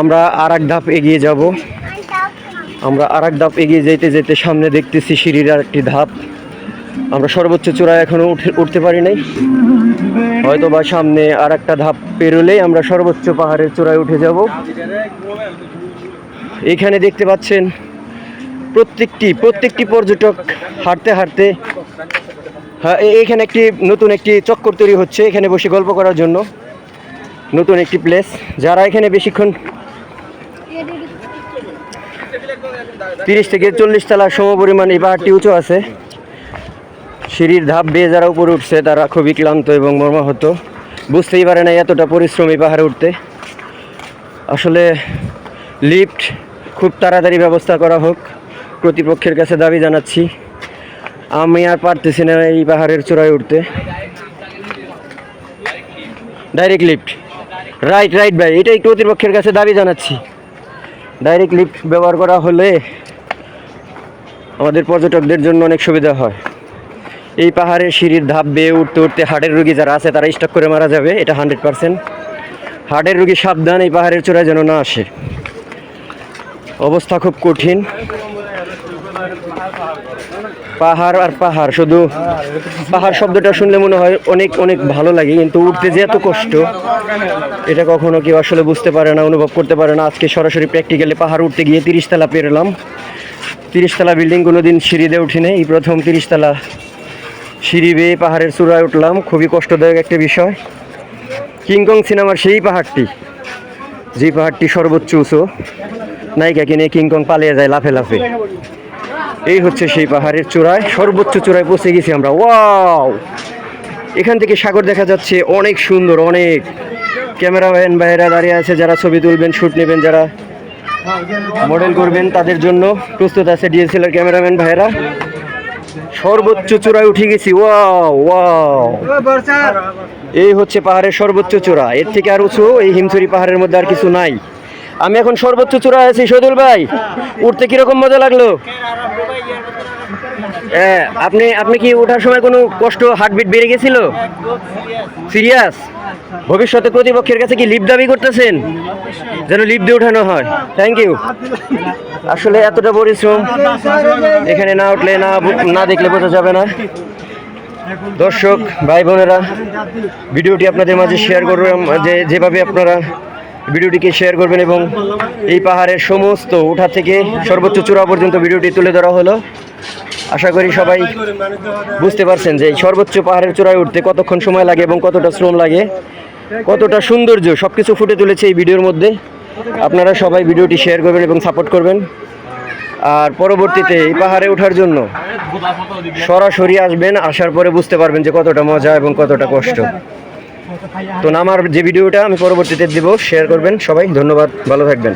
আমরা আর এক ধাপ এগিয়ে যাব। আমরা আর এক ধাপ এগিয়ে যেতে যেতে সামনে দেখতেছি সিঁড়ির আর একটি ধাপ। আমরা সর্বোচ্চ চূড়ায় এখনও উঠে, উঠতে পারি নাই। হয়তো বা সামনে আর একটা ধাপ পেরোলেই আমরা সর্বোচ্চ পাহাড়ের চূড়ায় উঠে যাব। এখানে দেখতে পাচ্ছেন প্রত্যেকটি প্রত্যেকটি পর্যটক হাঁটতে হাঁটতে হ্যাঁ এখানে একটি নতুন একটি চক্কর তৈরি হচ্ছে। এখানে বসে গল্প করার জন্য। নতুন একটি প্লেস যারা এখানে বেশিক্ষণ তিরিশ থেকে চল্লিশ তলা সমপরিমাণ এই পাহাড়টি উঁচু আছে। সিঁড়ির ধাপ বেয়ে যারা উপরে উঠছে, তারা খুবই ক্লান্ত এবং মর্মাহত। বুঝতেই পারে না এতটা পরিশ্রম এই পাহাড়ে উঠতে। আসলে লিফট খুব তাড়াতাড়ি ব্যবস্থা করা হোক, কর্তৃপক্ষের কাছে দাবি জানাচ্ছি। আমি আর পারতেছি না এই পাহাড়ের চূড়ায় উঠতে। ডাইরেক্ট লিফট রাইট রাইট ভাই। এটাই কর্তৃপক্ষের কাছে দাবি জানাচ্ছি। ডাইরেক্ট লিফট ব্যবহার করা হলে আমাদের পর্যটকদের জন্য অনেক সুবিধা হয়। এই পাহাড়ের সিঁড়ির ধাপ বেয়ে উঠতে উঠতে হার্টের রুগী যারা আছে, তারা স্টক করে মারা যাবে। এটা হান্ড্রেড পার্সেন্ট হার্টের রুগী সাবধান এই পাহাড়ের চূড়ায় যেন না আসে। অবস্থা খুব কঠিন। পাহাড় আর পাহাড়, শুধু পাহাড় শব্দটা শুনলে মনে হয় অনেক অনেক ভালো লাগে, কিন্তু উঠতে যে এত কষ্ট, এটা কখনো কেউ আসলে বুঝতে পারে না, অনুভব করতে পারে না। আজকে সরাসরি প্র্যাকটিক্যালি পাহাড় উঠতে গিয়ে তিরিশ তলা পেরোলাম। তিরিশ তলা বিল্ডিং কোনো দিন সিঁড়িতে উঠিনি, এই প্রথম তিরিশ তলা সিঁড়ি বেয়ে পাহাড়ের চূড়ায় উঠলাম, খুবই কষ্টদায়ক একটা বিষয়। কিংকং সিনেমার সেই পাহাড়টি, যে পাহাড়টি সর্বোচ্চ উঁচু, নায়িকাকে নিয়ে কিংকং পালিয়ে যায় লাফে লাফে। এই হচ্ছে সেই পাহাড়ের চূড়ায়, সর্বোচ্চ চূড়ায় পৌঁছে গেছি আমরা। ওয়াও! এখান থেকে সাগর দেখা যাচ্ছে, অনেক সুন্দর, অনেক। ক্যামেরাম্যান ভাইয়েরা দাঁড়িয়ে আছে, যারা ছবি তুলবেন শ্যুট নেবেন, যারা মডেল করবেন, তাদের জন্য প্রস্তুত আছে ডিএসএলআর ক্যামেরাম্যান ভাইয়েরা। সর্বোচ্চ চূড়ায় উঠে গেছি, ওয়াও ওয়াও। এই হচ্ছে পাহাড়ের সর্বোচ্চ চূড়া, এর থেকে আর উঁচু এই হিমছড়ি পাহাড়ের মধ্যে আর কিছু নাই। আমি এখন সর্বোচ্চ চূড়ায় আছি শহীদুল ভাই, উঠতে কীরকম মজা লাগল? আপনি আপনি কি ওঠার সময় কোনো কষ্ট হার্টবিট বেড়ে গেছিল? সিরিয়াস ভবিষ্যতে প্রতিপক্ষের কাছে কি লিপ দাবি করতেছেন? যেন লিপ দিয়ে ওঠানো হয়। থ্যাংক ইউ আসলে এতটা পরিশ্রম এখানে না উঠলে, না না দেখলে বোঝা যাবে না। দর্শক, ভাই বোনেরা, ভিডিওটি আপনাদের মাঝে শেয়ার করবেন যে, যেভাবে আপনারা ভিডিওটিকে শেয়ার করবেন এবং এই পাহাড়ের সমস্ত উঠা থেকে সর্বোচ্চ চূড়া পর্যন্ত ভিডিওটি তুলে ধরা হলো। আশা করি সবাই বুঝতে পারছেন যে সর্বোচ্চ পাহাড়ের চূড়ায় উঠতে কতক্ষণ সময় লাগে এবং কতটা শ্রম লাগে, কতটা সৌন্দর্য সব কিছু ফুটে তুলেছে এই ভিডিওর মধ্যে। আপনারা সবাই ভিডিওটি শেয়ার করবেন এবং সাপোর্ট করবেন। আর পরবর্তীতে এই পাহাড়ে ওঠার জন্য সরাসরি আসবেন, আসার পরে বুঝতে পারবেন যে কতটা মজা এবং কতটা কষ্ট। তো নামার যে ভিডিওটা আমি পরবর্তীতে দেবো শেয়ার করবেন সবাই। ধন্যবাদ ভালো থাকবেন।